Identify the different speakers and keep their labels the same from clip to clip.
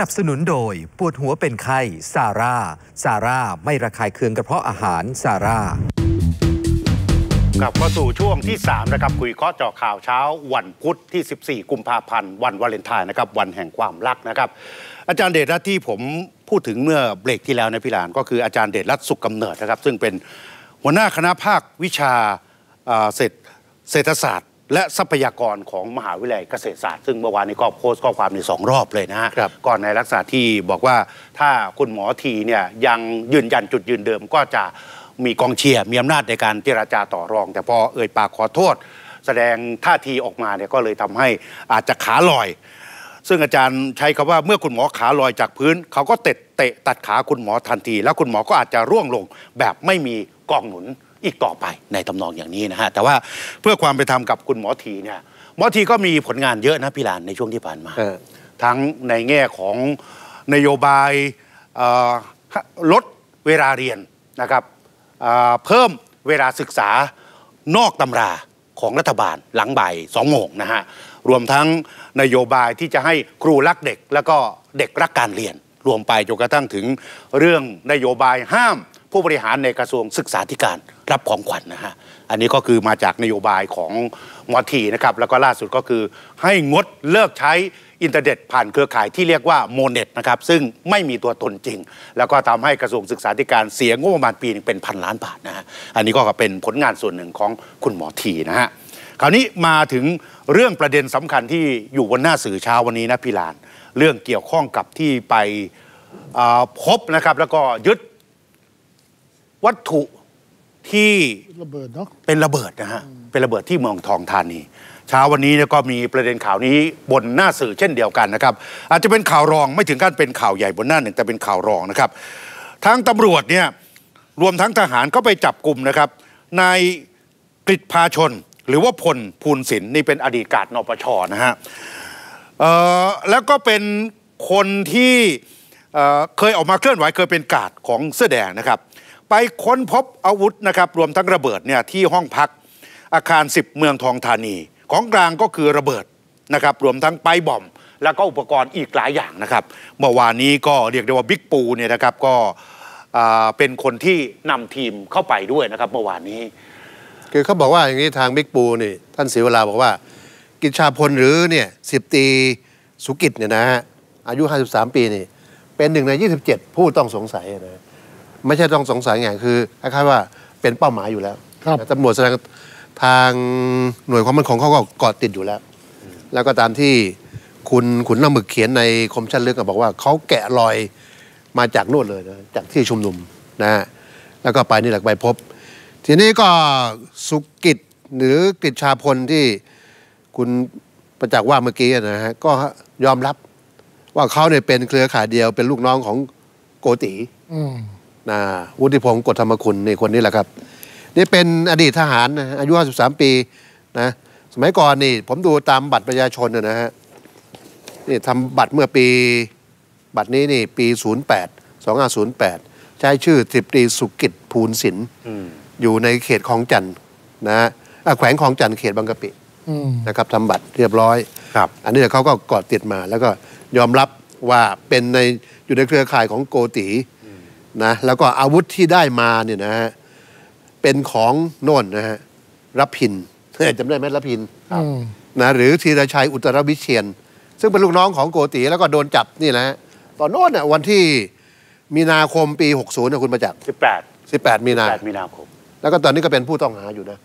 Speaker 1: นับสนุนโดยปวดหัวเป็นไข้ซาร่าซาร่าไม่ระคายเคืองกระเพาะอาหารซาร่า
Speaker 2: กลับเข้าสู่ช่วงที่ 3 นะครับ คุยข้อเจาะข่าวเช้า วันพุธที่ 14 กุมภาพันธ์ วันวาเลนไทน์นะครับ วันแห่งความรักนะครับ อาจารย์เดชรัตที่ผมพูดถึงเมื่อเบรกที่แล้วนะพี่หลาน ก็คืออาจารย์เดชรัตสุขกำเนิดนะครับ ซึ่งเป็นหัวหน้าคณะภาควิชาเศรษฐศาสตร์ และทรัพยากรของมหาวิทยาลัยเกษตรศาสตร์ ซึ่งเมื่อวานนี้ก็โพสต์ข้อความในสองรอบเลยนะฮะ
Speaker 3: ครับ
Speaker 2: ก่อนในลักษณะที่บอกว่าถ้าคุณหมอทีเนี่ยยังยืนยันจุดยืนเดิมก็จะมีกองเชียร์มีอำนาจในการเจราจาต่อรอง แต่พอเอ่ยปากขอโทษ แสดงท่าทีออกมาเนี่ยก็เลยทำให้อาจจะขาลอย ซึ่งอาจารย์ใช้คำว่าเมื่อคุณหมอขาลอยจากพื้น เขาก็เตะเตะตัดขาคุณหมอทันที แล้วคุณหมอก็อาจจะร่วงลงแบบไม่มีกองหนุน อีกต่อไปในตำนองอย่างนี้นะฮะแต่ว่าเพื่อความเป็นธรรมกับคุณหมอทีเนี่ยหมอทีก็มีผลงานเยอะนะพี่ลานในช่วงที่ผ่านมา
Speaker 3: เออ
Speaker 2: ทั้งในแง่ของนโยบายเอ่อลดเวลาเรียนนะครับเอ่อเพิ่มเวลาศึกษานอกตำราของรัฐบาลหลังบ่ายสองโมงนะฮะรวมทั้งนโยบายที่จะให้ครูรักเด็ก แล้วก็เด็กรักการเรียน รวมไปจนกระทั่งถึงเรื่องนโยบายห้าม ผู้บริหารในกระทรวงศึกษาธิการรับของขวัญนะฮะ อันนี้ก็คือมาจากนโยบายของมอทีนะครับ แล้วก็ล่าสุดก็คือให้งดเลิกใช้อินเทอร์เน็ตผ่านเครือข่ายที่เรียกว่าโมเน็ตนะครับ ซึ่งไม่มีตัวตนจริง แล้วก็ทำให้กระทรวงศึกษาธิการเสียงบประมาณปีนึงเป็นพันล้านบาทนะฮะ อันนี้ก็เป็นผลงานส่วนหนึ่งของคุณหมอทีนะฮะ คราวนี้มาถึงเรื่องประเด็นสำคัญที่อยู่บนหน้าสื่อเช้าวันนี้นะพี่ลาน เรื่องเกี่ยวข้องกับที่ไปพบนะครับแล้วก็ยึด วัตถุที่
Speaker 4: ระเบิดเนาะ
Speaker 2: เป็นระเบิดนะฮะเป็นระเบิดที่เมืองทองธานีเช้าวันนี้เนี่ยก็มีประเด็นข่าวนี้บนหน้าสื่อเช่นเดียวกันนะครับ อาจจะเป็นข่าวรองไม่ถึงขั้นเป็นข่าวใหญ่บนหน้าหนึ่งแต่เป็นข่าวรองนะครับทางตำรวจเนี่ยรวมทั้งทหารก็ไปจับกลุ่มนะครับนายกฤษภาชน หรือว่าพลภูนศิลป์นี่เป็นอดีตกาดนปชนะฮะเอ่อแล้วก็เป็นคนที่เอ่อเคยออกมาเคลื่อนไหวเคยเป็นกาดของเสื้อแดงนะครับ ไปค้นพบอาวุธนะครับรวมทั้งระเบิดเนี่ยที่ห้องพักอาคาร 10 เมืองทองธานี ของกลางก็คือระเบิดนะครับรวมทั้งไปบอม แล้วก็อุปกรณ์อีกหลายอย่างนะครับเมื่อวานนี้ก็เรียกได้ว่าบิ๊กปูเนี่ยนะครับก็เป็นคนที่นำทีมเข้าไปด้วยนะครับเมื่อวานนี้
Speaker 3: คือเขาบอกว่าอย่างนี้ทางบิ๊กปูนี่ท่านศรีเวลาบอกว่า กิจชาพลหรือเนี่ยสิบตีสุกิจเนี่ยนะฮะอายุ 53 ปีนี่เป็นหนึ่งใน 27 ผู้ต้องสงสัยนะ ไม่ใช่ต้องสงสัยไงคือคล้ายๆว่าเป็นเป้าหมายอยู่แล้ว
Speaker 4: ครับ
Speaker 3: แต่ตำรวจแสดงทางหน่วยความมั่นคงเขาก็เกาะติดอยู่แล้ว แล้วก็ตามที่คุณขุนน้ำหมึกเขียนในคมชันลึกก็บอกว่าเขาแกะรอยมาจากนู่นเลยนะจากที่ชุมนุมนะฮะแล้วก็ไปนี่แหละไปพบ ทีนี้ก็สุกิจหรือกฤษชาพลที่คุณประจักษ์ว่าเมื่อกี้นะฮะก็ยอมรับว่าเขาเนี่ยเป็นเครือข่ายเดียวเป็นลูกน้องของโกติ
Speaker 4: อืม
Speaker 3: นะ วุฒิพงศ์กฎธรรมคุณนี่คนนี้แหละครับ นี่เป็นอดีตทหารนะฮะอายุ 53 ปีนะสมัยก่อนนี่ ผมดูตามบัตรประชาชนนะนะฮะนี่ทำบัตรเมื่อปี บัตรนี้นี่ปี 08 2508 ใช้ชื่อสิบตรีสุกิจภูลศิลป์
Speaker 2: อืม
Speaker 3: อยู่ในเขตคลองจันทน์นะฮะอะแขวงคลองจันทน์เขตบางกะปิ
Speaker 4: อืม
Speaker 3: นะครับทำบัตรเรียบร้อย
Speaker 2: ครับ
Speaker 3: อันนี้เขาก็กอดติดมา แล้วก็ยอมรับว่าเป็นในอยู่ในเครือข่ายของโกติ นะแล้วก็อาวุธที่ได้มาเนี่ยนะฮะเป็นของโน่นนะฮะรับพินจำได้ไหมรับพิน
Speaker 4: อืม
Speaker 3: นะหรือธีรชัยอุตรวิเชียน ซึ่งเป็นลูกน้องของโกติแล้วก็โดนจับนี่แหละฮะตอนโน้นน่ะวันที่มีนาคมปี 60นะคุณประจักษ์
Speaker 2: 18
Speaker 3: 18 มีนา
Speaker 2: 8มีนาคม
Speaker 3: แล้วก็ตอนนี้ก็เป็นผู้ต้องหาอยู่นะ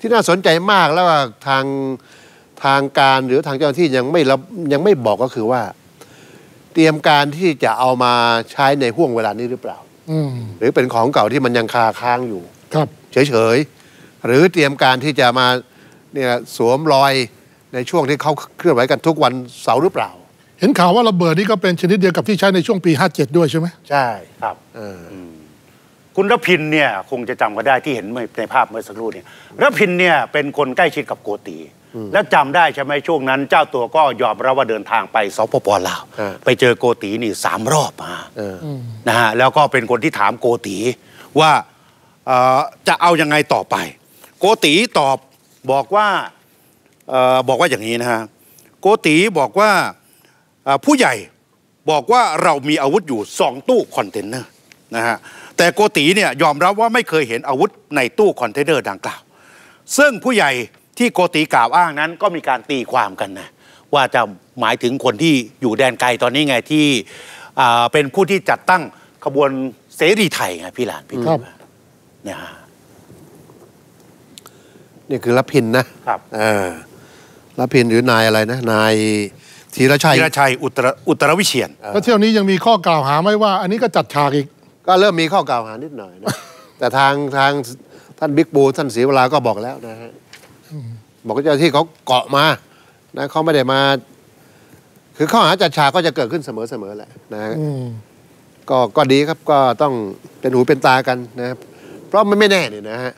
Speaker 3: ที่น่าสนใจมากแล้วว่าทางทางการหรือทางเจ้าหน้าที่ยังไม่รับยังไม่บอกก็คือว่า เตรียมการที่จะเอามาใช้ในห่วงเวลานี้หรือเปล่า
Speaker 4: อืม
Speaker 3: หรือเป็นของเก่าที่มันยังคาค้างอยู่
Speaker 4: ครับ
Speaker 3: เฉยๆ หรือเตรียมการที่จะมาเนี่ยสวมรอยในช่วงที่เขาเคลื่อนไหวกันทุกวันเสาร์หรือเปล่า
Speaker 4: เห็นข่าวว่าระเบิดนี่ก็เป็นชนิดเดียวกับที่ใช้ในช่วงปี 57 ด้วยใช่ไหม
Speaker 3: ใช่
Speaker 2: ครับ
Speaker 3: เออ
Speaker 2: คุณรพินเนี่ยคงจะจำก็ได้ที่เห็นในภาพเมื่อสักครู่เนี่ยรพินเนี่ยเป็นคนใกล้ชิดกับโกตี แล้วจำได้ใช่ไหมช่วงนั้น เจ้าตัวก็ยอมรับว่าเดินทางไปสปปลาว
Speaker 3: เออ
Speaker 2: ไปเจอโกตีนี่สามรอบมา
Speaker 3: เออ
Speaker 2: นะฮะแล้วก็เป็นคนที่ถามโกตีว่าเอ่อจะเอายังไงต่อไป โกตีตอบบอกว่าเอ่อบอกว่าอย่างนี้นะฮะโกตีบอกว่าอ่าผู้ใหญ่บอกว่าเรามีอาวุธอยู่สองตู้คอนเทนเนอร์นะฮะแต่โกติเนี่ยยอมรับว่าไม่เคยเห็นอาวุธในตู้คอนเทนเนอร์ดังกล่าว ซึ่งผู้ใหญ่ ที่โกติกล่าวอ้างนั้นก็มีการตีความกันนะว่าจะหมายถึงคนที่อยู่แดนไกลตอนนี้ไงที่อ่าเป็นผู้ที่จัดตั้งขบวนเสรีไทยไงพี่หลานพี่
Speaker 4: ครับ
Speaker 2: เนี่ยฮะ
Speaker 3: นี่คือรับพินนะครับเออรับพินหรือนายอะไรนะ นายธีรชัย
Speaker 2: ธีรชัยอุตรอุตรวิเชียน
Speaker 4: แล้วเที่ยวนี้ยังมีข้อกล่าวหาไหมว่า อันนี้ก็จัดฉากอีก
Speaker 3: ก็เริ่มมีข้อกล่าวหานิดหน่อยนะแต่ทางทางท่านบิ๊กบูท่านศรีเวลาก็บอกแล้วนะฮะ บอกว่าเจ้าหน้าที่เขาเกาะมานะเขาไม่ได้มา คือข้อหาจัดฉากก็จะเกิดขึ้นเสมอๆแหละนะฮะ
Speaker 4: อืม
Speaker 3: ก็ก็ดีครับก็ต้องเป็นหูเป็นตากันนะครับเพราะมันไม่แน่เนี่ยนะฮะ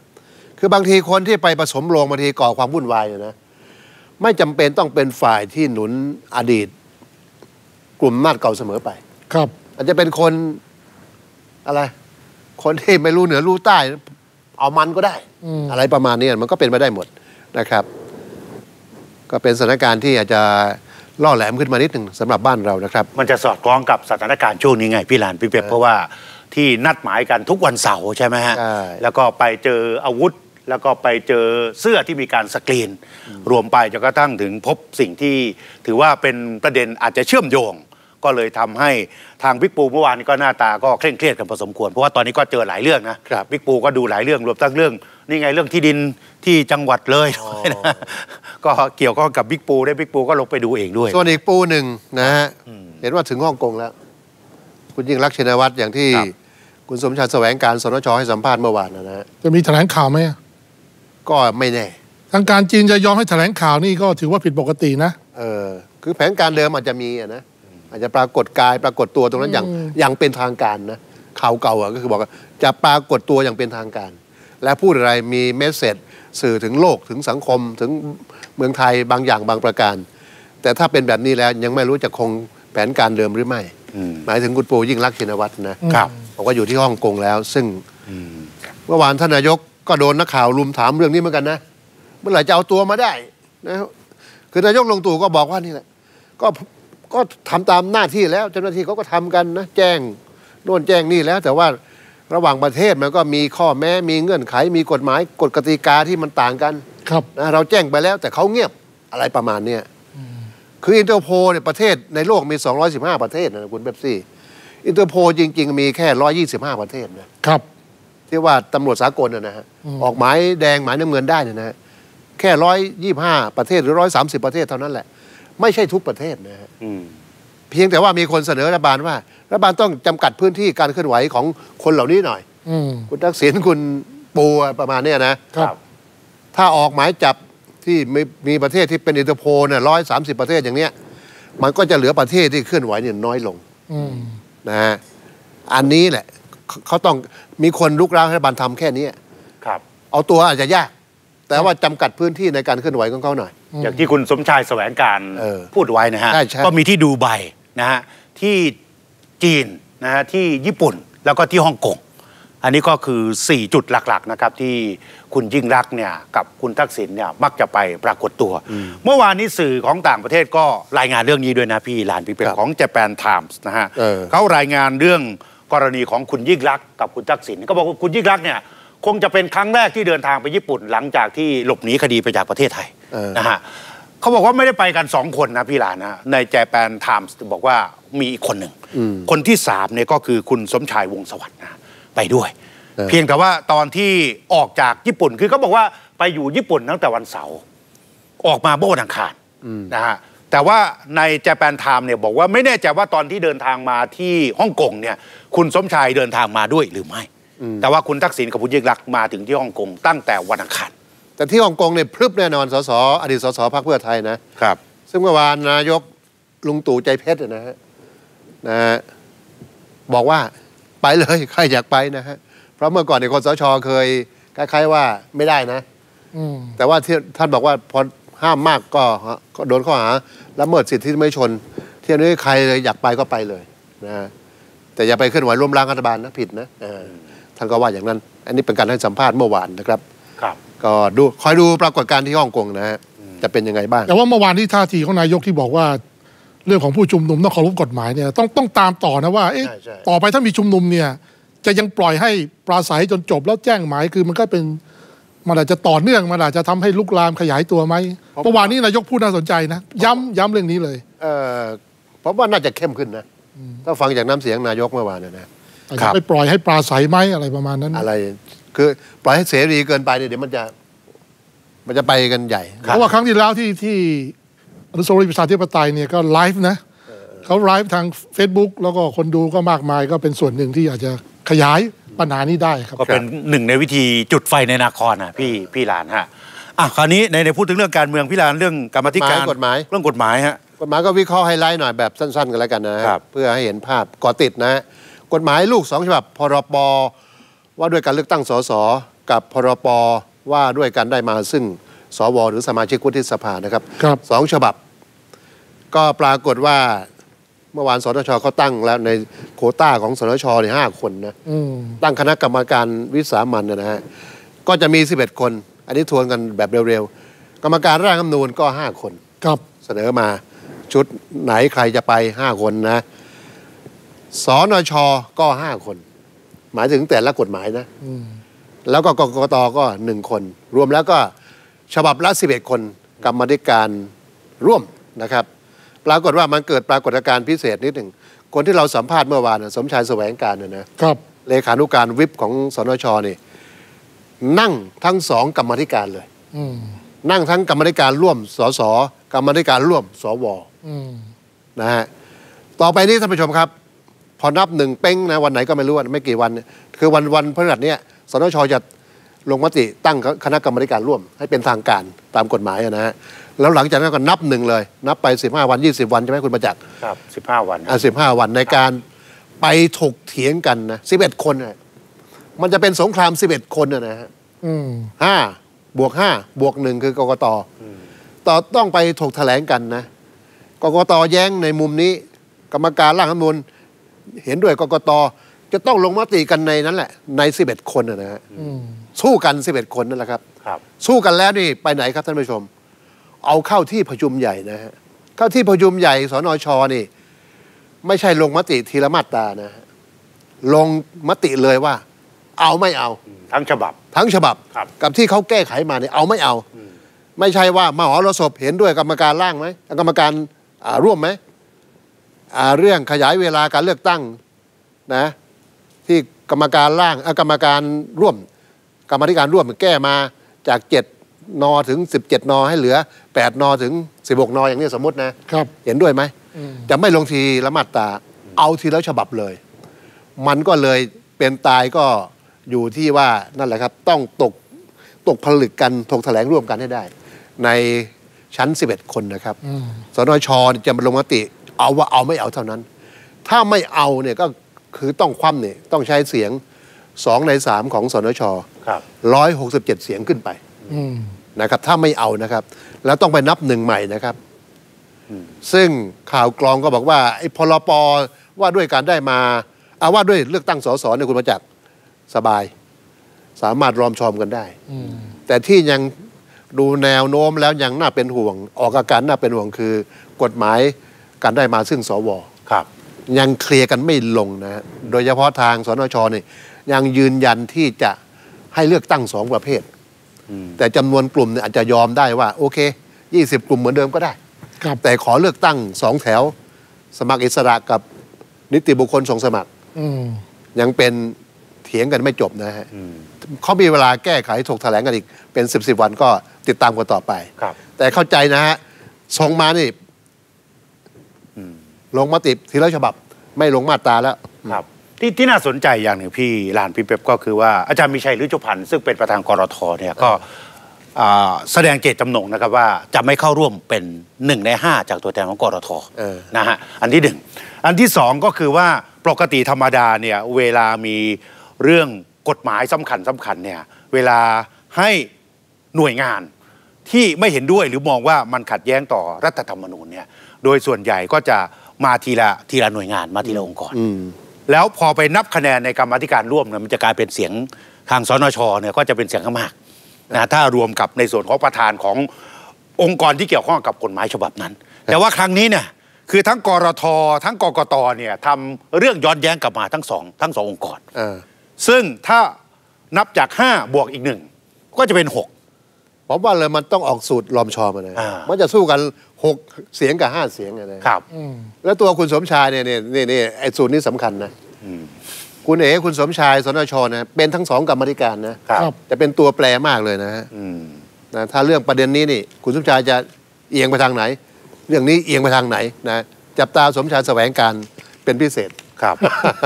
Speaker 3: คือบางทีคนที่ไปผสมโรงบางทีก่อความวุ่นวายเนี่ยนะไม่จำเป็นต้องเป็นฝ่ายที่หนุนอดีต กลุ่มอำนาจเก่าเสมอไป
Speaker 4: ครับ
Speaker 3: อาจจะเป็นคนอะไร คนที่ไม่รู้เหนือรู้ใต้ เอามันก็ได้
Speaker 4: อืม
Speaker 3: อะไรประมาณนี้มันก็เป็นไปได้หมด นะครับ ก็เป็นสถานการณ์ที่อาจจะล่อแหลมขึ้นมานิดหนึ่งสำหรับบ้านเรานะครับ
Speaker 2: มันจะสอดคล้องกับสถานการณ์ช่วงนี้ไงพี่หลานพี่เป็บเพราะว่าที่นัดหมายกันทุกวันเสาร์ใช่ไหมฮะ
Speaker 3: ใช่
Speaker 2: แล้วก็ไปเจออาวุธ แล้วก็ไปเจอเสื้อที่มีการสกรีน รวมไปจนกระทั่งถึงพบสิ่งที่ถือว่าเป็นประเด็นอาจจะเชื่อมโยง ก็เลยทำให้ทางบิ๊กปูเมื่อวานนี้ก็หน้าตาก็เคร่งเครียดกันพอสมควร เพราะว่าตอนนี้ก็เจอหลายเรื่องนะครับบิ๊กปูก็ดูหลายเรื่องรวมทั้งเรื่อง นี่ไงเรื่องที่ดินที่จังหวัดเลยด้วยนะก็เกี่ยวข้องกับบิ๊กปูได้บิ๊กปูก็ลงไปดูเองด้วย
Speaker 3: ส่วนอีกปูหนึ่งนะฮะเห็นว่าถึงฮ่องกงแล้ว คุณยิ่งรักษณ์ชินวัตรอย่างที่
Speaker 2: ครับ
Speaker 3: คุณสมชายแสวงการสนชให้สัมภาษณ์เมื่อวานนะฮะ
Speaker 4: จะมีแถลงข่าวไหม
Speaker 3: ก็ไม่แน่
Speaker 4: ทางการจีนจะยอมให้แถลงข่าวนี่ก็ถือว่าผิดปกตินะ
Speaker 3: เออ คือแผนการเดิมอาจจะมีอะนะ อาจจะปรากฏกายปรากฏตัวตรงนั้นอย่าง
Speaker 4: อืม
Speaker 3: อย่างเป็นทางการนะข่าวเก่าอะก็คือบอกว่าจะปรากฏตัวอย่างเป็นทางการ และพูดอะไรมีเมสเซจสื่อถึงโลกถึงสังคมถึงเมืองไทยบางอย่างบางประการ แต่ถ้าเป็นแบบนี้แล้วยังไม่รู้จะคงแผนการเดิมหรือไม่
Speaker 2: อืม
Speaker 3: หมายถึงคุณปูยิ่งรักษณ์ชินวัตรนะครับบอกว่าอยู่ที่ฮ่องกงแล้ว ซึ่งเมื่อวานท่านนายกก็โดนนักข่าวลุมถามเรื่องนี้เหมือนกันนะ เมื่อไหร่จะเอาตัวมาได้นะคือนายกลงตู่ก็บอกว่านี่แหละ ก็ ก็ทำตามหน้าที่แล้วเจ้าหน้าที่เขาก็ทำกันนะแจ้งโน่นแจ้งนี่แล้ว แต่ว่าระหว่างประเทศมันก็มีข้อแม้มีเงื่อนไขมีกฎหมายกฎกติกาที่มันต่างกัน
Speaker 4: ครับ
Speaker 3: นะเราแจ้งไปแล้วแต่เขาเงียบอะไรประมาณเนี้ยคืออินเตอร์โพเนี่ยประเทศในโลกมี 215 ประเทศนะคุณเบบซี่อินเตอร์โพจริง ๆ มีแค่ 125 ประเทศนะครับ ที่ว่าตำรวจสากลนะนะฮะ
Speaker 4: อืม
Speaker 3: ออกหมายแดงหมายน้ำเงินได้เนี่ยนะฮะแค่ 125 ประเทศหรือ 130 ประเทศเท่านั้นแหละ ไม่ใช่ทุกประเทศนะฮะ
Speaker 2: อืม
Speaker 3: เพียงแต่ว่ามีคนเสนอรัฐบาลว่ารัฐบาลต้องจำกัดพื้นที่การเคลื่อนไหวของคนเหล่านี้หน่อย
Speaker 4: อืม
Speaker 3: คุณทักษิณคุณปูประมาณเนี้ยนะ
Speaker 4: ครับ
Speaker 3: ถ้าออกหมายจับที่มีมีประเทศที่เป็นอินเตอร์โพลเนี่ยร้อยสามสิบประเทศอย่างเนี้ย มันก็จะเหลือประเทศที่เคลื่อนไหวเนี่ยน้อยลง
Speaker 4: อืม
Speaker 3: นะฮะอันนี้แหละเขาเขาต้องมีคนลุกร้าวให้รัฐบาลทำแค่นี้
Speaker 2: ครับ
Speaker 3: เอาตัวอาจจะยาก แต่ว่าจำกัดพื้นที่ในการเคลื่อนไหวของเขาหน่อย
Speaker 2: อย่างที่คุณสมชายแสวงการ
Speaker 3: เออ
Speaker 2: พูดไว้นะฮะ
Speaker 3: ใช่ใช่
Speaker 2: ก็มีที่ดูไบนะฮะ ที่จีนนะฮะ ที่ญี่ปุ่นแล้วก็ที่ฮ่องกง อันนี้ก็คือ 4 จุดหลักๆนะครับที่คุณยิ่งรักษณ์เนี่ยกับคุณทักษิณเนี่ยมักจะไปปรากฏตัว เมื่อวานนี้สื่อของต่างประเทศก็รายงานเรื่องนี้ด้วยนะพี่หลานพี่เป็
Speaker 3: ครับ
Speaker 2: ของ Japan Times นะฮะ
Speaker 3: เออ
Speaker 2: เขารายงานเรื่องกรณีของคุณยิ่งรักษณ์กับคุณทักษิณก็บอกว่าคุณยิ่งรักษณ์เนี่ย คงจะเป็นครั้งแรกที่เดินทางไปญี่ปุ่น หลังจากที่หลบหนีคดีไปจากประเทศไทย
Speaker 3: เออ
Speaker 2: นะฮะเขาบอกว่าไม่ได้ไปกันสองคนนะพี่หลานนะในแจแปนไทมส์บอกว่ามีอีกคนหนึ่ง คนที่สามเนี่ยก็คือคุณสมชายวงศ์สวัสดิ์นะไปด้วย
Speaker 3: เออ
Speaker 2: เพียงแต่ว่าตอนที่ออกจากญี่ปุ่นคือเขาบอกว่าไปอยู่ญี่ปุ่นตั้งแต่วันเสาร์ออกมาเมื่อวันอังคารนะฮะแต่ว่าในแจแปนไทม์เนี่ยบอกว่าไม่แน่ใจว่าตอนที่เดินทางมาที่ฮ่องกงเนี่ยคุณสมชายเดินทางมาด้วยหรือไม่ แต่ว่าคุณทักษิณกับคุณยิ่งรักษณ์มาถึงที่ฮ่องกงตั้งแต่วันอังคาร
Speaker 3: แต่ที่ฮ่องกงเนี่ยพรึบแน่นอนสสอดีตสสพรรคเพื่อไทยนะ
Speaker 2: ครับ
Speaker 3: ซึ่งเมื่อวานนายกลุงตู่ใจเพชรนะฮะนะฮะบอกว่าไปเลยใครอยากไปนะฮะเพราะเมื่อก่อนในยคสชเคยคล้ายๆว่าไม่ได้นะ
Speaker 4: อืม
Speaker 3: แต่ว่าที่ท่านบอกว่าพอห้ามมากก็ก็โดนข้อหาละเมิดสิทธิไม่ชนเที่ยวนี้ใครเลยอยากไปก็ไปเลยนะฮะแต่อย่าไปเคลื่อนไหวร่วมร่างรัฐบาลนะผิดนะเออ ท่านก็ว่าอย่างนั้น อันนี้เป็นการให้สัมภาษณ์เมื่อวานนะครับ
Speaker 2: ครับ
Speaker 3: ก็ดูคอยดูปรากฏการณ์ที่ฮ่องกงนะฮะจะเป็นยังไงบ้าง
Speaker 4: แต่ว่าเมื่อวานที่ท่าทีของนายกที่บอกว่า เรื่องของผู้ชุมนุมต้องเคารพกฎหมายเนี่ยต้องต้องตามต่อนะว่าเอ๊ะ
Speaker 3: ใช่ใช่
Speaker 4: ต่อไปถ้ามีชุมนุมเนี่ย จะยังปล่อยให้ปราศัยจนจบแล้วแจ้งหมายคือมันก็เป็นมันอาจจะต่อเนื่องมันอาจจะทำให้ลุกลามขยายตัวไหมเมื่อวานนี้นายกพูดน่าสนใจนะ ย้ำย้ำเรื่องนี้เลย
Speaker 3: เออผมว่าน่าจะเข้มขึ้นนะ ถ้าฟังจากน้ำเสียงนายกเมื่อวานเนยนะ
Speaker 4: อาจ
Speaker 2: ครั
Speaker 4: จะ
Speaker 2: บ
Speaker 4: ไม่ปล่อยให้ปราศัยไหมอะไรประมาณนั้น
Speaker 3: อะไร คือปล่อยให้เสรีเกินไปเนี่ยเดี๋ยวมันจะ มันจะไปกันใหญ่
Speaker 4: เพราะว่าครั้งที่แล้วที่ที่อนุสาวรีย์ประชาธิปไตยเนี่ยก็ไลฟ์นะเขาไลฟ์ทาง Facebook แล้วก็คนดูก็มากมายก็เป็นส่วนหนึ่งที่อาจจะขยายปัญหานี้ได้ครับ
Speaker 2: ก็เป็นหนึ่งในวิธีจุดไฟในนาครนะพี่พี่หลานฮะอะคราวนี้ในในพูดถึงเรื่องการเมืองพี่หลานเรื่องกรรมาธิการ
Speaker 3: กฎหมาย
Speaker 2: เรื่องกฎหมายฮะ
Speaker 3: กฎหมายก็วิเคราะห์ไฮไลท์หน่อยแบบสั้นๆ กันแล้วกันนะฮะ
Speaker 2: ครับ
Speaker 3: เพื่อให้เห็นภาพก่อติดนะฮะ กฎหมายลูกสองฉบับพรปว่าด้วยการเลือกตั้งสสกับพรปว่าด้วยการได้มาซึ่งสวหรือสมาชิกวุฒิสภานะครับ
Speaker 4: ครับ
Speaker 3: สองฉบับ ก็ปรากฏว่าเมื่อวานสนชเขาตั้งแล้วในโควต้าของสนชเนี่ยห้าคนนะ
Speaker 4: อืม
Speaker 3: ตั้งคณะกรรมการวิสามันนะฮะก็จะมี 11 คน อันนี้ทวนกันแบบเร็วๆ กรรมการร่างรัฐธรรมนูญก็ 5 คน
Speaker 4: ครับ
Speaker 3: เสนอมาชุดไหนใครจะไป 5 คนนะ สนชก็5คน หมายถึงแต่ละกฎหมายนะ
Speaker 4: อืม
Speaker 3: แล้วก็กกตก็1คน รวมแล้วก็ฉบับละ11คนกรรมาธิการร่วมนะครับ ปรากฏว่ามันเกิดปรากฏการณ์พิเศษนิดหนึ่งคนที่เราสัมภาษณ์เมื่อวานน่ะสมชายแสวงการเนี่ยนะ
Speaker 4: ครับ
Speaker 3: เลขานุการวิปของสนชนี่ นั่งทั้งสองกรรมาธิการเลย
Speaker 4: อืม
Speaker 3: นั่งทั้งกรรมาธิการร่วมสสกรรมาธิการร่วมสว
Speaker 4: อืม
Speaker 3: นะฮะต่อไปนี้ท่านผู้ชมครับพ อนับหนึ่งเป้งนะวันไหนก็ไม่รู้อะไม่กี่วันเนี่ยคือวันวันพฤหัสเนี่ยสนชจะลงมติตั้งคณะกรรมาธิการร่วม ให้เป็นทางการตามกฎหมายอะนะฮะแล้วหลังจากนั้นก็นับหนึ่งเลย นับไป 15 วัน 20 วันใช่ไหมคุณประจักษ์
Speaker 2: ครับสิบห้าวัน
Speaker 3: อะสิบห้าวันในการไปถกเถียงกันนะสิบเอ็ดคนน่ะมันจะเป็นสงครามสิบเอ็ดคนนะนะฮะ
Speaker 4: อืม
Speaker 3: ห้าบวกห้าบวกหนึ่งคือกกตต่อต้องไปถกแถลงกันนะกกตแย้งในมุมนี้ กรรมการร่างรัฐธรรมนูญ เห็นด้วยกกตจะต้องลงมติกันในนั้นแหละ ในสิบเอ็ดคนนะนะฮะ
Speaker 4: อืม
Speaker 3: สู้กันสิบเอ็ดคนนั่นแหละครับ
Speaker 2: ครับ
Speaker 3: สู้กันแล้วนี่ไปไหนครับท่านผู้ชม เอาเข้าที่ประชุมใหญ่นะฮะเข้าที่ประชุมใหญ่สนชนี่ ไม่ใช่ลงมติทีละมาตรานะฮะลงมติเลยว่า เอาไม่เอา
Speaker 2: ทั้งฉบับ
Speaker 3: ทั้งฉบับ
Speaker 2: ครับ
Speaker 3: กับที่เขาแก้ไขมาเนี่ยเอาไม่เอา ไม่ใช่ว่ามหรสพเห็นด้วยกรรมการร่างไหมกรรมการอ่าร่วมไหมอ่า เรื่องขยายเวลาการเลือกตั้งนะที่กรรมการร่างอะกรรมการร่วม กรรมาธิการร่วมแก้มาจาก 7 นถึง 17 นให้เหลือ 8 นถึง 16 นอย่างนี้สมมตินะ
Speaker 4: ครับ
Speaker 3: เห็นด้วยไหม
Speaker 4: อืม
Speaker 3: จะไม่ลงทีละมาตราเอาทีละฉบับเลย มันก็เลยเป็นตายก็อยู่ที่ว่านั่นแหละครับ ต้องตกตกผลึกกันถกแถลงร่วมกันให้ได้ ในชั้น 11 คนนะครับ
Speaker 4: อืม
Speaker 3: สนชจะมาลงมติ เอาว่าเอาไม่เอาเท่านั้น ถ้าไม่เอาเนี่ยก็คือต้องคว่ำเนี่ยต้องใช้เสียงสองในสามของสนช
Speaker 2: ครับ
Speaker 3: ร้อยหกสิบเจ็ดเสียงขึ้นไป
Speaker 4: อืม
Speaker 3: นะครับ ถ้าไม่เอานะครับ แล้วต้องไปนับหนึ่งใหม่นะครับ ซึ่งข่าวกรองก็บอกว่าไอ้พรปว่าด้วยการได้มาเอาว่าด้วยเลือกตั้งสสเนี่ยคุณประจักษ์สบาย สามารถรอมชอมกันได้
Speaker 4: อืม
Speaker 3: แต่ที่ยังดูแนวโน้มแล้วยังน่าเป็นห่วง ออกอาการน่าเป็นห่วงคือ กฎหมาย การได้มาซึ่งสว
Speaker 2: ครับ
Speaker 3: ยังเคลียร์กันไม่ลงนะฮะโดยเฉพาะทางสนชเนี่ยยังยืนยันที่จะให้เลือกตั้งสองประเภท แต่จำนวนกลุ่มเนี่ยอาจจะยอมได้ว่า โอเค 20 กลุ่มเหมือนเดิมก็ได้
Speaker 4: ครับ
Speaker 3: แต่ขอเลือกตั้งสองแถว สมัครอิสระกับนิติบุคคลส่งสมัคร
Speaker 4: อืม
Speaker 3: ยังเป็นเถียงกันไม่จบนะฮะเขามีเวลาแก้ไขถกแถลงกันอีกเป็นสิบสิบวันก็ติดตามกันต่อไป
Speaker 2: ครับ
Speaker 3: แต่เข้าใจนะฮะส่งมานี่ ลงมติทีละฉบับ ไม่ลงมาตราแล้ว
Speaker 2: ครับที่ที่น่าสนใจอย่างหนึ่งพี่ลานพี่เป๊ปก็คือว่าอาจารย์มีชัยฤชุพันธ์ซึ่งเป็นประธานกรทเนี่ยก็อ่าแสดงเจตจำนงนะครับว่าจะไม่เข้าร่วมเป็นหนึ่งในห้าจากตัวแทนของกรท
Speaker 3: เออ
Speaker 2: นะฮะอันที่หนึ่งอันที่สองก็คือว่าปกติธรรมดาเนี่ยเวลามีเรื่องกฎหมายสำคัญสำคัญเนี่ยเวลาให้หน่วยงานที่ไม่เห็นด้วยหรือมองว่ามันขัดแย้งต่อรัฐธรรมนูญเนี่ยโดยส่วนใหญ่ก็จะ มาทีละทีละหน่วยงานมาทีละองค์กร
Speaker 3: อืม
Speaker 2: แล้วพอไปนับคะแนนในกรรมาธิการร่วมเนี่ยมันจะกลายเป็นเสียงทางสนชเนี่ยก็จะเป็นเสียงข้างมากนะถ้ารวมกับในส่วนของประธานขององค์กรที่เกี่ยวข้องกับกฎหมายฉบับนั้น แต่ว่าครั้งนี้เนี่ยคือทั้งกรททั้งกกตเนี่ยทำเรื่องย้อนแย้งกลับมาทั้งสองทั้งสององค์กร
Speaker 3: เออ
Speaker 2: ซึ่งถ้านับจาก 5 บวกอีกหนึ่งก็จะเป็น 6
Speaker 3: ผมว่าเลยมันต้องออกสูตรลอมชอมานะ
Speaker 2: อ่ามั
Speaker 3: มันจะสู้กันหกเสียงกับห้าเสียงอะนะครับแล้วตัวคุณสมชายเนี่ยเนี่ยนี่นี่ไอ้สูตรนี้สำคัญนะคุณเอ๋คุณสมชายสนชนะเป็นทั้งสองกรรมาธิการนะครับ
Speaker 4: ครับ
Speaker 3: จะเป็นตัวแปรมากเลยนะฮะ
Speaker 2: อืม
Speaker 3: นะถ้าเรื่องประเด็นนี้นี่ คุณสมชายจะเอียงไปทางไหน เรื่องนี้เอียงไปทางไหนนะจับตาสมชายแสวงการเป็นพิเศษ
Speaker 2: ครับ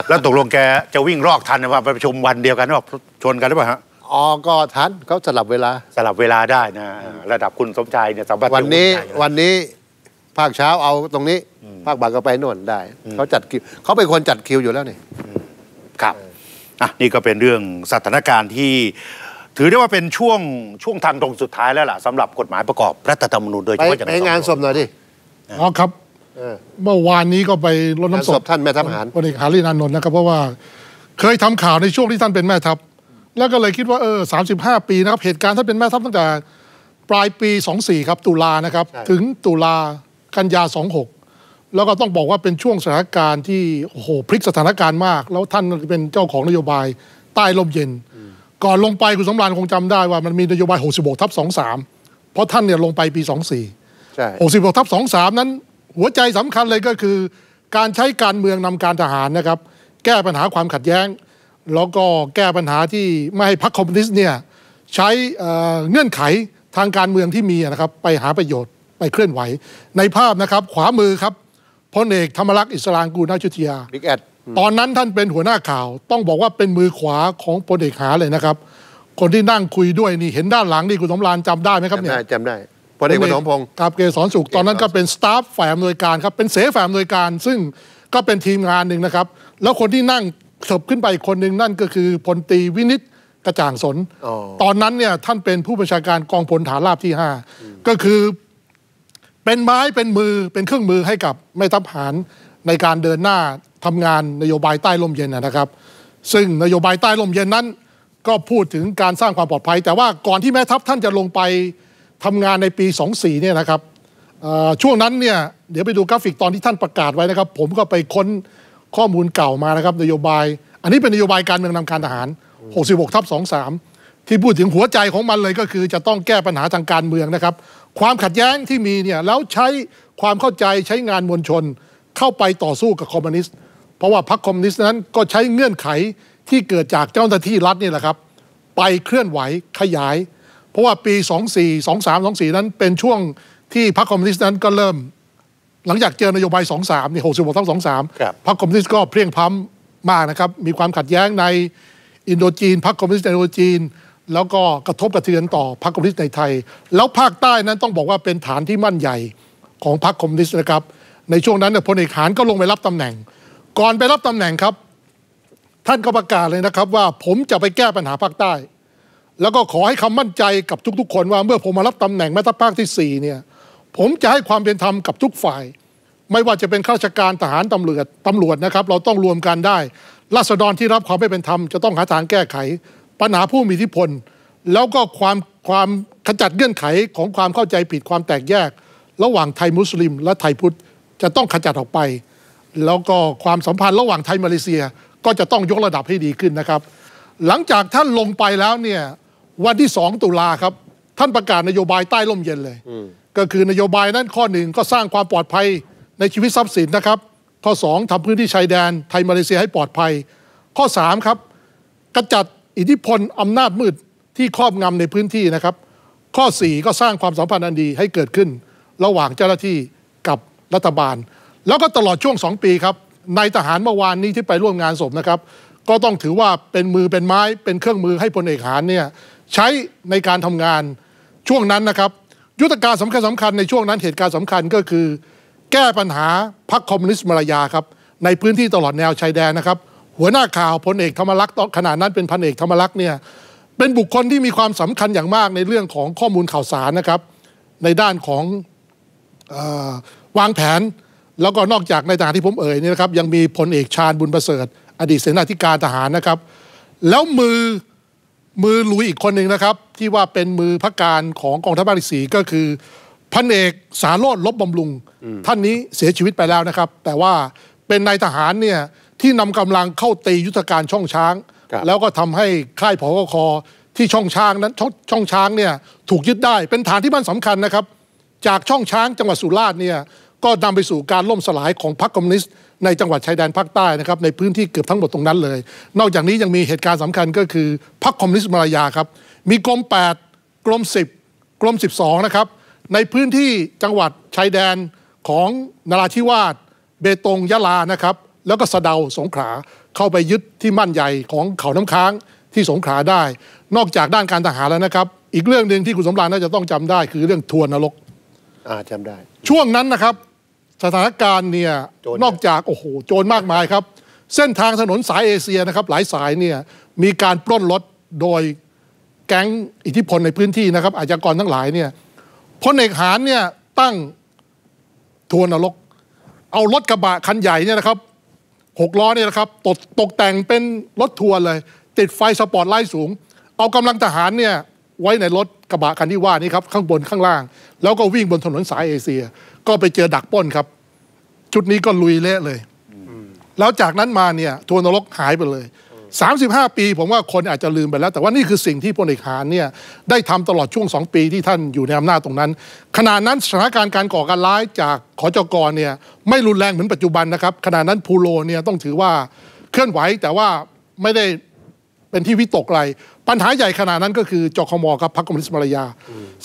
Speaker 2: แล้วตกลงแกจะวิ่งรอกทันนะว่าไปประชุมวันเดียวกันหรือเปล่าชนกันหรือเปล่าฮะ
Speaker 3: อ๋อก็ทันเขาสลับเวลา
Speaker 2: สลับเวลาได้นะ ระดับคุณสมชายเนี่ยสามารถ
Speaker 3: วันนี้
Speaker 2: จะงได้อยู่
Speaker 3: วันนี้ภาคเช้าเอาตรงนี้ ภาคบ่ายก็ไปโน่นได้เขาจัดคิวเขาเป็นคนจัดคิวอยู่แล้วนี่
Speaker 2: ครับอะนี่ก็เป็นเรื่องสถานการณ์ที่ ถือได้ว่าเป็นช่วงช่วงทางตรงสุดท้ายแล้วล่ะสำหรับกฎหมายประกอบรัฐธรรมนูญโดยเฉ
Speaker 3: ไป
Speaker 2: พาะอย่าง
Speaker 3: ไปงานศพหน่อยดิ
Speaker 4: อ๋อครับ
Speaker 3: เออ
Speaker 4: เมื่อวานนี้ก็ไปรด
Speaker 3: งาน
Speaker 4: น้ำศ
Speaker 3: ศ
Speaker 4: พ
Speaker 3: พท่านแม่ทัพทหาร
Speaker 4: พลเอกหารีนานนท์นะครับเพราะว่า เคยทำข่าวในช่วงที่ท่านเป็นแม่ทัพ แล้วก็เลยคิดว่าเออ35ปีนะครับเหตุการณ์ท่านเป็นแม่ทัพตั้งแต่ปลายปี 24 ครับตุลานะครับ
Speaker 3: ใช่
Speaker 4: ถึงตุลากันยา 26 แล้วก็ต้องบอกว่าเป็นช่วงสถานการณ์ที่โอ้โหพลิกสถานการณ์มาก แล้วท่านเป็นเจ้าของนโยบายใต้ลมเย็น ก่อนลงไปคุณสำราญคงจำได้ว่ามันมีนโยบาย 66 ทับ 23 เพราะท่านเนี่ยลงไปปี 24
Speaker 3: ใช่
Speaker 4: 66ทับ 23 นั้น หัวใจสำคัญเลยก็คือ การใช้การเมืองนำการทหารนะครับ แก้ปัญหาความขัดแย้ง แล้วก็แก้ปัญหาที่ไม่ให้พรรคคอมมิวนิสต์เนี่ยใช้เอ่อเงื่อนไขทางการเมืองที่มีนะครับไปหาประโยชน์ไปเคลื่อนไหว ในภาพนะครับขวามือครับพลเอกธรรมรักษ์อิสรางกูลนาชุติยา
Speaker 3: บิ๊กแอด
Speaker 4: ตอนนั้นท่านเป็นหัวหน้าข่าว ต้องบอกว่าเป็นมือขวาของพลเอกหาเลยนะครับ คนที่นั่งคุยด้วยนี่เห็นด้านหลังนี่คุณสำรานจำได้ไหมครับ
Speaker 3: จำ
Speaker 4: เนี่ย
Speaker 3: ได้จำได้พลเอกปฐมพงศ์
Speaker 4: ครับเกษรสุขตอนนั้นก็เป็นสตาฟฝ่ายอำนวยการครับเป็นเสฝ่ายอำนวยการ ซึ่งก็เป็นทีมงานหนึ่งนะครับ แล้วคนที่นั่ง เถิบขึ้นไปอีกคนหนึ่งนั่นก็คือพลตรีวินิตกระจ่างสน
Speaker 3: อ๋อ
Speaker 4: ตอนนั้นเนี่ยท่านเป็นผู้บัญชาการกองพลฐานราบที่ 5 ก็คือเป็นไม้เป็นมือเป็นเครื่องมือให้กับแม่ทัพหารในการเดินหน้าทำงานนโยบายใต้ลมเย็นนะนะครับ ซึ่งนโยบายใต้ลมเย็นนั้น ก็พูดถึงการสร้างความปลอดภัย แต่ว่าก่อนที่แม่ทัพท่านจะลงไปทำงานในปี 24เนี่ยนะครับเอ่อช่วงนั้นเนี่ยเดี๋ยวไปดูกราฟิกตอนที่ท่านประกาศไว้นะครับ ผมก็ไปค้น ข้อมูลเก่ามานะครับนโยบาย อันนี้เป็นนโยบายการเมืองนำการทหาร 66ทับ23 ที่พูดถึงหัวใจของมันเลยก็คือ จะต้องแก้ปัญหาทางการเมืองนะครับ ความขัดแย้งที่มีเนี่ยแล้วใช้ความเข้าใจใช้งานมวลชน เข้าไปต่อสู้กับคอมมิวนิสต์เพราะว่าพรรคคอมมิวนิสต์นั้นก็ใช้เงื่อนไขที่เกิดจากเจ้าหน้าที่รัฐนี่แหละครับ ไปเคลื่อนไหวขยาย เพราะว่าปี 24 23 24 นั้นเป็นช่วงที่พรรคคอมมิวนิสต์นั้นก็เริ่ม หลังจากเจอนโยบาย 23นี่66ทับ23
Speaker 3: ครับ
Speaker 4: พรรคคอมมิวนิสต์ก็เพลียงพล้ำมากนะครับ มีความขัดแย้งในอินโดจีนพรรคคอมมิวนิสต์ในอินโดจีน แล้วก็กระทบกระเทือนต่อพรรคคอมมิวนิสต์ในไทย แล้วภาคใต้นั้นต้องบอกว่าเป็นฐานที่มั่นใหญ่ของพรรคคอมมิวนิสต์นะครับ ในช่วงนั้นเนี่ยพลเอกหานก็ลงไปรับตำแหน่ง ก่อนไปรับตำแหน่งครับ ท่านก็ประกาศเลยนะครับ ว่าผมจะไปแก้ปัญหาภาคใต้ แล้วก็ขอให้คำมั่นใจกับทุกๆ คนว่าเมื่อผมมารับตำแหน่งแม่ทัพภาคที่สี่เนี่ย ผมจะให้ความเป็นธรรมกับทุกฝ่าย ไม่ว่าจะเป็นข้าราชการทหารตำรวจตำรวจนะครับ เราต้องรวมกันได้ราษฎรที่รับความไม่เป็นธรรมจะต้องหาทางแก้ไข ปัญหาผู้มีอิทธิพล แล้วก็ความความขจัดเงื่อนไขของความเข้าใจผิดความแตกแยก ระหว่างไทยมุสลิม และไทยพุทธจะต้องขจัดออกไป แล้วก็ความสัมพันธ์ระหว่างไทยมาเลเซียก็จะต้องยกระดับให้ดีขึ้นนะครับ หลังจากท่านลงไปแล้วเนี่ยวันที่สองตุลาครับ ท่านประกาศนโยบายใต้ร่มเย็นเลย ก็คือนโยบายนั้นข้อหนึ่งก็สร้างความปลอดภัยในชีวิตทรัพย์สินนะครับ ข้อสองทำพื้นที่ชายแดนไทยมาเลเซียให้ปลอดภัย ข้อสามครับกระจัดอิทธิพลอำนาจมืดที่ครอบงำในพื้นที่นะครับ ข้อ 4 ก็สร้างความสัมพันธ์อันดีให้เกิดขึ้น ระหว่างเจ้าหน้าที่กับรัฐบาล แล้วก็ตลอดช่วง 2 ปีครับนายทหารเมื่อวานนี้ที่ไปร่วมงานศพนะครับ ก็ต้องถือว่าเป็นมือเป็นไม้เป็นเครื่องมือให้พลเอกหารเนี่ยใช้ในการทำงานช่วงนั้นนะครับ ยุทธการสำคัญสำคัญในช่วงนั้นเหตุการณ์สำคัญก็คือ แก้ปัญหาพรรคคอมมิวนิสต์มาลายาครับ ในพื้นที่ตลอดแนวชายแดนนะครับ หัวหน้าข่าวพลเอกธรรมรักษ์ตอนขณะนั้นเป็นพันเอกธรรมรักษ์เนี่ยเป็นบุคคลที่มีความสำคัญอย่างมากในเรื่องของข้อมูลข่าวสารนะครับ ในด้านของออวางแผน แล้วก็นอกจากในทหารที่ผมเอ่ยนี่นะครับ ยังมีพลเอกชาญบุญประเสริฐ อดีตเสนาธิการทหารนะครับ แล้วมือ มือลุยอีกคนหนึ่งนะครับ ที่ว่าเป็นมือพักการของกองทัพภาคที่สี่ก็คือพันเอกสารโรดลบบำรุง ท่านนี้เสียชีวิตไปแล้วนะครับ แต่ว่าเป็นนายทหารเนี่ยที่นำกำลังเข้าตียุทธการช่องช้าง
Speaker 3: ครับ
Speaker 4: แล้วก็ทำให้ค่ายพอกคที่ช่องช้างนั้นชองช่องช้างเนี่ยถูกยึดได้เป็นฐานที่มั่นสำคัญนะครับ จากช่องช้างจังหวัดสุราษฎร์เนี่ย ก็นำไปสู่การล่มสลายของพรรคคอมมิวนิสต์ในจังหวัดชายแดนภาคใต้นะครับในพื้นที่เกือบทั้งหมดตรงนั้นเลย นอกจากนี้ยังมีเหตุการณ์สำคัญก็คือพรรคคอมมิวนิสต์มาลายาครับมีกรม 8 กรม 10 กรม 12 นะครับ ในพื้นที่จังหวัดชายแดนของนราธิวาสเบตงยะลานะครับ แล้วก็สะเดาสงขลาเข้าไปยึดที่มั่นใหญ่ของเขาน้ำค้างที่สงขลาได้ นอกจากด้านการทหารแล้วนะครับ อีกเรื่องหนึ่งที่คุณสมรานน่าจะต้องจำได้ คือเรื่องทวนนรก
Speaker 3: อ่าจำได้
Speaker 4: ช่วงนั้นนะครับ สถานการณ์เนี่ย
Speaker 3: โจร
Speaker 4: นอกจากโอ้โหโจรมากมายครับ เส้นทางถนนสายเอเชียนะครับ หลายสายเนี่ยมีการปล้นรถโดยแก๊งอิทธิพลในพื้นที่นะครับ อาชญากรทั้งหลายเนี่ยพลเอกหารเนี่ยตั้งทวนนรก เอารถกระบะคันใหญ่เนี่ยนะครับหกล้อเนี่ยนะครับตกตกแต่งเป็นรถทัวร์เลย ติดไฟสปอตไลท์สูง เอากำลังทหารเนี่ยไว้ในรถกระบะคันที่ว่านี้ครับข้างบนข้างล่าง แล้วก็วิ่งบนถนนสายเอเชีย ก็ไปเจอดักปล้นครับ ชุดนี้ก็ลุยเละเลย แล้วจากนั้นมาเนี่ยทัวร์นรกหายไปเลย 35 ปีผมว่าคนอาจจะลืมไปแล้ว แต่ว่านี่คือสิ่งที่พลเอกหารเนี่ยได้ทำตลอดช่วง 2 ปีที่ท่านอยู่ในอำนาจตรงนั้น ขณะนั้นสถานการณ์การก่อการร้ายจากขอจกเนี่ยไม่รุนแรงเหมือนปัจจุบันนะครับขณะนั้นภูโลเนี่ยต้องถือว่าเคลื่อนไหวแต่ว่าไม่ได้ เป็นที่วิตกอะไร ปัญหาใหญ่ขนาดนั้นก็คือจคมครับพรรคคอมมิวนิสต์มาลายา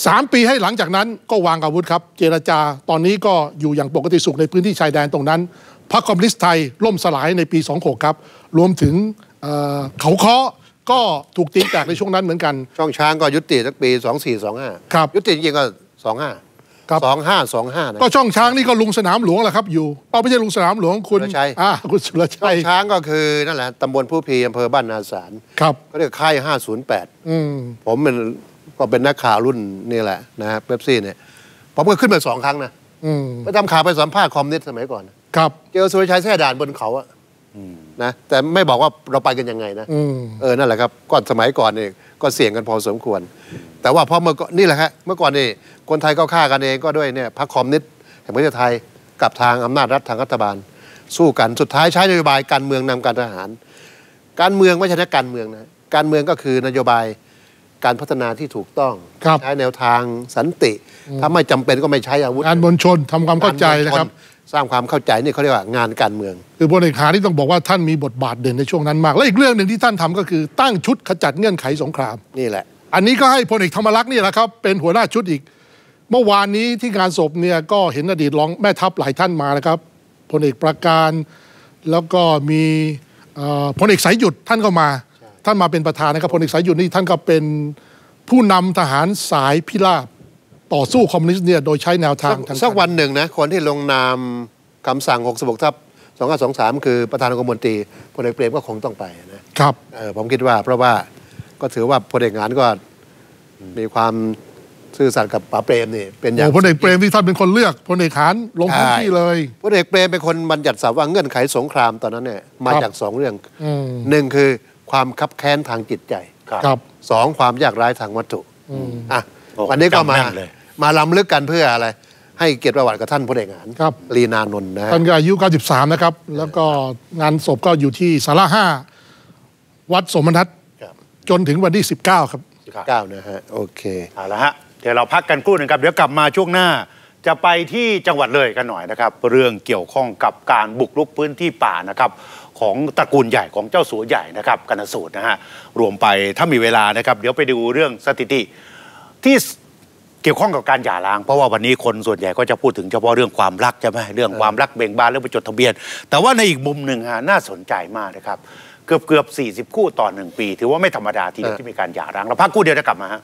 Speaker 4: สามปีให้หลังจากนั้นก็วางอาวุธครับ เจรจาตอนนี้ก็อยู่อย่างปกติสุขในพื้นที่ชายแดนตรงนั้นพรรคคอมมิวนิสต์ไทยล่มสลายในปี 26 ครับ รวมถึงเอ่อเขาเคาะก็ถูกตีแตกในช่วงนั้นเหมือนกัน
Speaker 3: ช่องช้างก็ยุติสักปี 2425
Speaker 4: ครับ
Speaker 3: ยุติจริงๆก็ 25
Speaker 4: ครับ
Speaker 3: 25 25นะ
Speaker 4: ก็ช่องช้างนี่ก็ลุงสนามหลวงแหละครับอยู่เอาไม่ใช่ลุงสนามหลวงคุณ
Speaker 3: สุรชัย
Speaker 4: อ่าคุณสุร
Speaker 3: ช่
Speaker 4: ชั
Speaker 3: อย งช้างก็คือนั่นแหละตำบลผู้พีอำเภอบ้านนาสาร
Speaker 4: ครับ
Speaker 3: ก็เรียกค่าย508
Speaker 4: อืม
Speaker 3: ผมเป็นก็เป็นนักข่าวรุ่นนี่แหละนะฮะเป๊ปซี่เนี่ย ผมก็ขึ้นไปสองครั้งนะ
Speaker 4: อืม
Speaker 3: ไปทำข่าวไปสัมภาษณ์คอมมิวนิสต์สมัยก่อนนะครับ เจอสุรชัยแท่ด่านบนเขาอะ นะแต่ไม่บอกว่าเราไปกันยังไงนะ
Speaker 4: อืม
Speaker 3: เออนั่นแหละครับก่อนสมัยก่อนนี่ก็เสี่ยงกันพอสมควร แต่ว่าพอเมื่อก่อนนี่แหละฮะเมื่อก่อนนี่คนไทยก็ฆ่ากันเองก็ด้วยเนี่ยพรรคคอมมิวนิสต์แห่งประเทศไทยกับทางอำนาจรัฐทางรัฐบาล สู้กันสุดท้ายใช้นโยบายการเมืองนำการทหาร การเมืองไม่ใช่แค่การเมืองนะการเมืองก็คือนโยบายการพัฒนาที่ถูกต้อง
Speaker 4: ครับ
Speaker 3: ใช้แนวทางสันติ ถ้าไม่จำเป็นก็ไม่ใช้อาวุธ
Speaker 4: งานมวลชนทำความเข้าใจนะครับ
Speaker 3: สร้างความเข้าใจนี่เขาเรียกว่างานการเมือง
Speaker 4: คือพลเอกหานี่ต้องบอกว่าท่านมีบทบาทเด่นในช่วงนั้นมาก และอีกเรื่องหนึ่งที่ท่านทำก็คือตั้งชุดขจัดเงื่อนไขสงคราม
Speaker 3: นี่แหละ
Speaker 4: อันนี้ก็ให้พลเอกธรรมรักษ์นี่แหละครับเป็นหัวหน้าชุดอีก เมื่อวานนี้ที่งานศพเนี่ยก็เห็นอดีตรองแม่ทัพหลายท่านมานะครับพลเอกประการแล้วก็มีเอ่อพลเอกสายหยุดท่านก็มา ท่านมาเป็นประธานนะครับพลเอกสายหยุดนี่ท่านก็เป็นผู้นำทหารสายพิราบ ต่อสู้คอมมิวนิสต์เนี่ยโดยใช้แนวทา
Speaker 3: สั
Speaker 4: ง
Speaker 3: ก
Speaker 4: ทาง
Speaker 3: สักวันหนึ่งนะคนที่ลงนามคำสั่ง 66ทับ2523 คือประธานองคมนตรีพลเอกเปรมก็คงต้องไปนะครับเออผมคิดว่าเพราะว่าก็ถือว่าพลเอกงานก็มีความซื่อสัตย์กับป๋าเปรมนี่เป็นอย่าง
Speaker 4: โอ้พลเอกเปรมที่ท่านเป็นคนเลือกพลเอกหารลงพื้นที่เลย
Speaker 3: พลเอกเปรมเป็นคนบัญญัติศัพท์ว่าเงื่อนไขสงครามตอนนั้นเนี่ยมา
Speaker 4: ครับ
Speaker 3: จากสองเรื่อง
Speaker 4: อืม
Speaker 3: หนึ่งคือความคับแค้นทางจิตใจ
Speaker 4: ครับ
Speaker 3: สองความยากไร้ทางวัตถุอะ
Speaker 2: โอ้
Speaker 3: วันนี้ก็มา
Speaker 2: จำแม่นเลย
Speaker 3: มาล้ำลึกกันเพื่ออะไร ให้เกียรติประวัติกับท่านพลเอกงาน
Speaker 4: ครับ
Speaker 3: ลีนานนท์นะฮะ
Speaker 4: ท่านก็อายุ 93 นะครับ แล้วก็งานศพก็อยู่ที่สาระห้าวัดสมนัต
Speaker 3: ครับ
Speaker 4: จนถึงวันที่ 19 ครับ
Speaker 3: เก้านะฮะ โอเค
Speaker 2: เอาละฮะ เดี๋ยวเราพักกันครู่หนึงครับ เดี๋ยวกลับมาช่วงหน้า จะไปที่จังหวัดเลยกันหน่อยนะครับ เรื่องเกี่ยวข้องกับการบุกรุกพื้นที่ป่านะครับของตระกูลใหญ่ของเจ้าสัวใหญ่นะครับกันสูตรนะฮะรวมไปถ้ามีเวลานะครับ เดี๋ยวไปดูเรื่องสถิติที่ เกี่ยวข้องกับการหย่าร้าง เพราะว่าวันนี้คนส่วนใหญ่ก็จะพูดถึงเฉพาะเรื่องความรักใช่ไหมเรื่องความรักเบ่งบานเรื่องไปจดทะเบียน แต่ว่าในอีกมุมหนึ่งฮะน่าสนใจมากนะครับเกือบเกือบๆ40 คู่ต่อหนึ่งปี ถือว่าไม่ธรรมดาทีเดียวที่มีการหย่าร้างเราพักคู่เดียวจะกลับมาฮะ